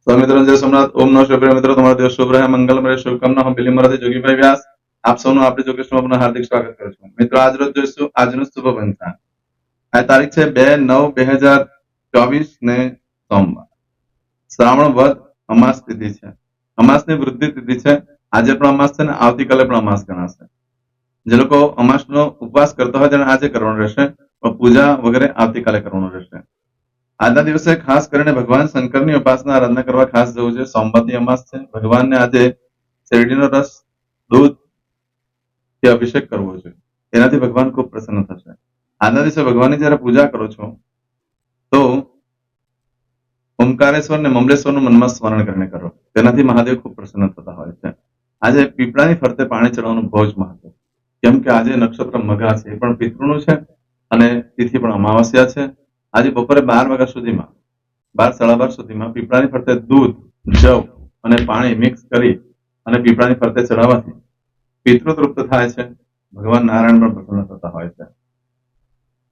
શિવાય મિત્રો શ્રાવણ વધ અમાસ તિથિ છે. અમાસની વૃદ્ધિ તિથિ છે. આજે પણ અમાસ છે ને આવતીકાલે પણ અમાસ ગણાશે. જે લોકો અમાસનો ઉપવાસ કરતા હોય તેને આજે કરવાનો રહેશે. પૂજા વગેરે આવતીકાલે કરવાનું રહેશે. આજના દિવસે ખાસ કરીને ભગવાન શંકરની ઉપાસના આરાધના કરવા ખાસ જવું છે. સોમવતી અમાસ છે. ભગવાનને આજે શેરડીનો રસ, દૂધ, કે અભિષેક કરવો જોઈએ એનાથી ભગવાન ખૂબ પ્રસન્ન થશે. આજના દિવસે ભગવાનની જયારે પૂજા કરો છો, તો ઓમકારેશ્વર ને મમલેશ્વરનું મનમાં સ્મરણ કરીને કરો. તેનાથી મહાદેવ ખૂબ પ્રસન્ન થતા હોય છે. આજે પીપળાની ફરતે પાણી ચડવાનું બહુ જ મહત્વ કેમ કે આજે નક્ષત્ર મઘા છે, એ પણ પિતૃનું છે અને તિથિ પણ અમાવસ્યા છે. આજે બપોરે બાર વાગ્યા સુધીમાં, બાર, સાડા બાર સુધીમાં પીપળાની ફરતે દૂધ, જવ અને પાણી મિક્સ કરી અને પીપળાની ફરતે ચડાવવાથી પિતૃ તૃપ્ત થાય છે. ભગવાન નારાયણ પણ પ્રસન્ન થતા હોય છે.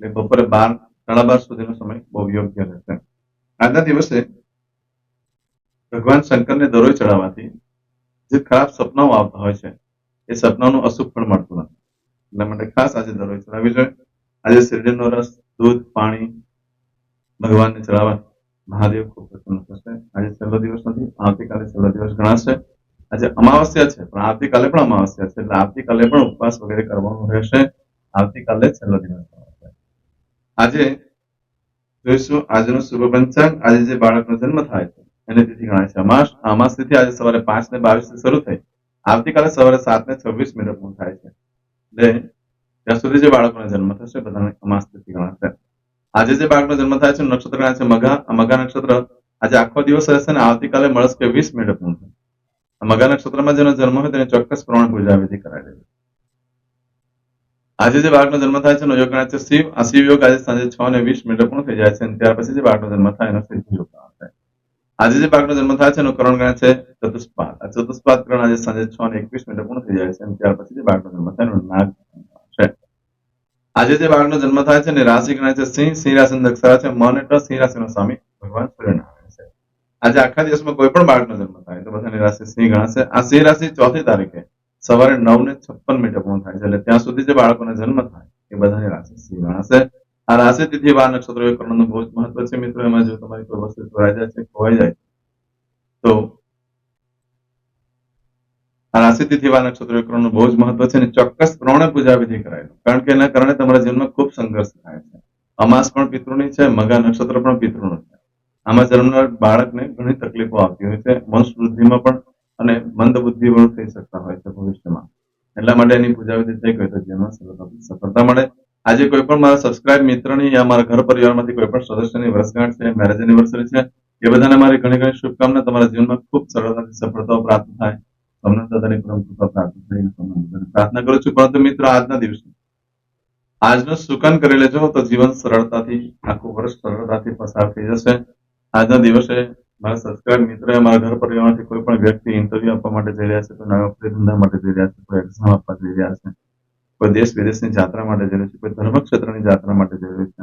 એટલે બપોરે બાર, સાડા બાર સુધીનો સમય બહુ યોગ્ય રહેશે. આજના દિવસે ભગવાન શંકરને દરોઈ ચડાવવાથી જે ખરાબ સપનાઓ આવતા હોય છે, એ સપનાનું અશુભ પણ મળતું નથી. એટલા માટે ખાસ આજે દરોઈ ચડાવવી જોઈએ. આજે શેરડીનો રસ, દૂધ, પાણી ભગવાનને ચડાવવા મહાદેવ ખૂબ પ્રસન્ન થશે. આજે છેલ્લો દિવસ નથી, આવતીકાલે છેલ્લો દિવસ ગણાશે. આજે અમાવસ્યા છે, પણ આવતીકાલે પણ અમાવસ્યા છે, એટલે આવતીકાલે પણ ઉપવાસ વગેરે કરવાનું રહેશે. આવતીકાલે છેલ્લો દિવસ આજે જોઈશું, આજનો શુભ પંચાંગ, આજે જે બાળકનો જન્મ થાય છે, એની તિથિ ગણાય છે. અમાસ અમાસ તિથિ આજે સવારે પાંચ ને બાવીસ શરૂ થઈ આવતીકાલે સવારે સાત ને છવ્વીસ મિનિટ પૂર્ણ થાય છે. એટલે ત્યાં સુધી જે બાળકોનો જન્મ થશે, બધાને અમાસ તિથિ ગણાશે. આજે જે બાળકનો જન્મ થાય છે, નક્ષત્ર છે મઘા આ મઘા નક્ષત્ર આજે આખો દિવસ રહેશે ને આવતીકાલે મળસ કે વીસ મિનિટ પૂર્ણ થશે મઘા નક્ષત્રમાં જેનો જન્મ હોય તેને ચોક્કસ પ્રમાણે પૂજા વિધિ કરાવી દેવી આજે જે બાળકનો જન્મ થાય છે, એનો યોગ છે શિવ. આ શિવ યોગ આજે સાંજે છ ને વીસ મિનિટ પૂર્ણ થઈ જાય છે અને ત્યાર પછી જે બાળકનો જન્મ થાય એનો સિદ્ધ યોગ થાય આજે જે બાળકનો જન્મ થાય છે, એનો કરણ ગણાય છે ચતુષ્પાદ. આ ચતુષ્પાદ કરણ આજે સાંજે છ ને એકવીસ મિનિટ પૂર્ણ થઈ જાય છે અને ત્યાર પછી જે બાળકનો જન્મ થાય એનો નાગ છે. આજે જે બાળકનો જન્મ થાય છે રાશિ ગણાય છે, સિંહ સિંહ રાશિ દક્ષરા છે, મન એટલે સિંહ રાશિનો સ્વામી, ભગવાન સૂર્યનારાયણ છે. આજે આખા દિવસમાં કોઈ પણ બાળકનો જન્મ થાય, તો બધાની રાશિ સિંહ ગણાશે. આ સિંહ રાશિ ચોથી તારીખે સવારે નવ ને છપ્પન મિનિટે પૂર્ણ થાય છે, એટલે ત્યાં સુધી જે બાળકોને જન્મ થાય, એ બધાની રાશિ સિંહ ગણાશે. આ રાશિ તિથિ બાર નક્ષત્રો એ કરવાનું બહુ જ મહત્વ છે મિત્રો. એમાં જો તમારી કોઈ વસ્તુ ચોરાઈ જાય છે, ખોવાઈ જાય તો આ રાશિ તિથિ વાર કરવાનું બહુ જ મહત્વ છે અને ચોક્કસ પ્રમાણે પૂજા વિધિ કરાય કારણ કે એના કારણે તમારા જીવનમાં ખૂબ સંઘર્ષ થાય છે. અમાસ પણ પિતૃની છે, મગા નક્ષત્ર પણ પિતૃનું છે. આમાં જન્મનાર બાળકને ઘણી તકલીફો આવતી હોય છે વંશ વૃદ્ધિમાં પણ અને મંદ બુદ્ધિ પણ થઈ શકતા હોય છે ભવિષ્યમાં. એટલા માટે એની પૂજા વિધિ થઈ ગઈ તો જીવનમાં સફળતા મળે. આજે કોઈ પણ મારા સબસ્ક્રાઇબ મિત્રની યા મારા ઘર પરિવારમાંથી કોઈ પણ સદસ્યની વર્ષગાંઠ છે મેરેજ એનિવર્સરી છે, એ બધાને મારી ઘણી ઘણી શુભકામના. તમારા જીવનમાં ખૂબ સરળતાથી સફળતાઓ પ્રાપ્ત થાય. તમને દાદાની થાય એવી તમને પ્રાર્થના કરું છું. પરંતુ મિત્ર, આજના દિવસે, આજનો સુકન કરી લેજો તો જીવન સરળતાથી, આખું વર્ષ સરળતાથી પસાર થઈ જશે. આજના દિવસે મારા સબસ્ક્રાઇબ મિત્ર મારા ઘર પરિવારમાંથી કોઈ પણ વ્યક્તિ ઇન્ટરવ્યુ આપવા માટે જઈ રહ્યા છે, કોઈ નવા ધંધા માટે જઈ રહ્યા છે, કોઈ એક્ઝામ આપવા જઈ રહ્યા છે, કોઈ દેશ વિદેશની જાત્રા માટે જઈ રહ્યું છે, કોઈ ધર્મ ક્ષેત્રની જાત્રા માટે જઈ રહ્યું છે.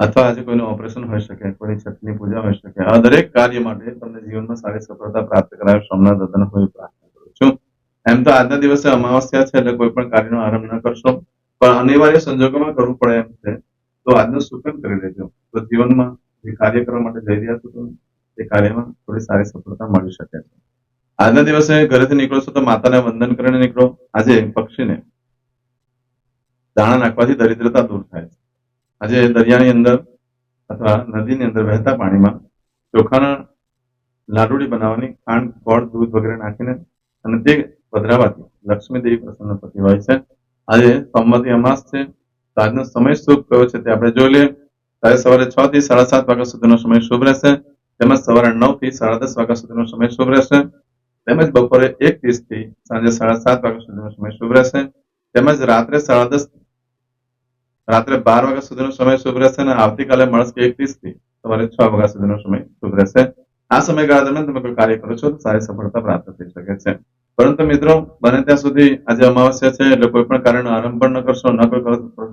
અથવા આજે કોઈનું ઓપરેશન હોઈ શકે કોઈની છઠની પૂજા હોઈ શકે. આ દરેક કાર્ય માટે તમને જીવનમાં સારી સફળતા પ્રાપ્ત કરાવે સોમનાથ દાદાને હું પ્રાર્થના કરું છું. એમ તો આજના દિવસે અમાવસ્યા છે, એટલે કોઈ પણ કાર્યનો આરંભ ન કરશો. પણ અનિવાર્ય સંજોગોમાં કરવું પડે એમ છે. તો આજનું સૂચન કરી લેજો. તો જીવનમાં જે કાર્ય કરવા માટે જઈ રહ્યા છો તમે તે કાર્યમાં થોડી સારી સફળતા મળી શકે. છે આજના દિવસે ઘરેથી નીકળો છો તો માતાને વંદન કરીને નીકળો. આજે પક્ષીને દાણા નાખવાથી દરિદ્રતા દૂર થાય છે. આજે દરિયાની અંદર અથવા નદીની અંદર વહેતા પાણીમાં ચોખાના લાડુડી બનાવવાની ખાંડ ગોળ દૂધ વગેરે નાખીને અને તે પધરાવાથી લક્ષ્મી દેવી પ્રસન્ન થતી હોય છે. આજે સોમવતી અમાસ છે. આજનો સમય શુભ કયો છે તે આપણે જોઈ લઈએ. આજે સવારે છ થી સાડા સાત વાગ્યા સુધીનો સમય શુભ રહેશે. તેમજ સવારે નવથી સાડા દસ વાગ્યા સુધીનો સમય શુભ રહેશે. તેમજ બપોરે એક ત્રીસથી સાંજે સાડા સાત વાગ્યા સુધીનો સમય શુભ રહેશે. તેમજ રાત્રે સાડા દસ રાત્રે બાર વાગ્યા સુધીનો સમય શુભ રહેશે અને આવતીકાલે મળશે એક ત્રીસથી સવારે છ વાગ્યા સુધીનો સમય શુભ રહેશે આ સમયગાળા દરમિયાન તમે કોઈ કાર્ય કરો છો તો સારી સફળતા પ્રાપ્ત થઈ શકે છે. પરંતુ મિત્રો, બને ત્યાં સુધી આજે અમાવસ્યા છે એટલે કોઈ પણ કાર્યનો આરંભ પણ ન કરશો, ન કોઈ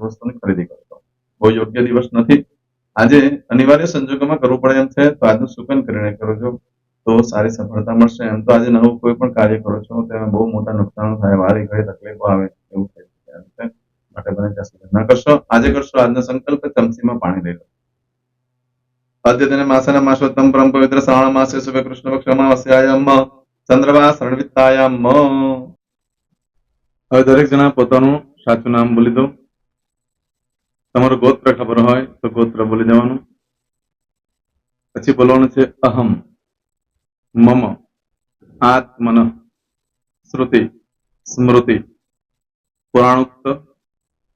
વસ્તુની ખરીદી કરશો. બહુ યોગ્ય દિવસ નથી. આજે અનિવાર્ય સંજોગોમાં કરવું પડે એમ છે, તો આજનું સુકન કરીને કરો છો, તો સારી સફળતા મળશે. એમ તો આજે નવું કોઈ પણ કાર્ય કરો છો તેમાં બહુ મોટા નુકસાન થાય, વારી ઘડી તકલીફો આવે, એવું થઈ શકે માટે બને ત્યાં ન કરશો આજે કરશો, આજનો સંકલ્પ ચમચીમાં પાણી લઈ લો. અદ્યતન માસના માસોત્તમ પરમ પવિત્ર શ્રાવણ માસે શુભ કૃષ્ણ પક્ષ અમાવસ્યાયમ ચંદ્રવા શરણવિત્તાયામ હવે દરેક જણા પોતાનું સાચું નામ બોલી દો. તમારું ગોત્ર ખબર હોય તો ગોત્ર બોલી દેવાનું. પછી બોલવાનું છે અહમ, મમ, આત્મન, શ્રુતિ, સ્મૃતિ, પુરાણોક્ત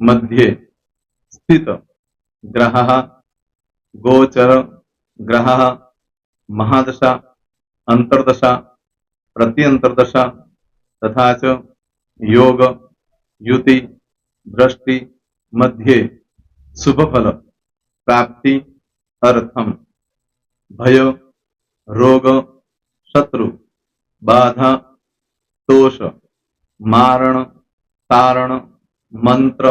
मध्ये स्थित ग्रहः गोचर ग्रहः महादशा अंतर्दशा प्रत्यंतर्दशा तथा च योग युति दृष्टि मध्ये शुभ फल प्राप्ति अर्थम भय रोग शत्रु बाधा दोष मारण तारण मंत्र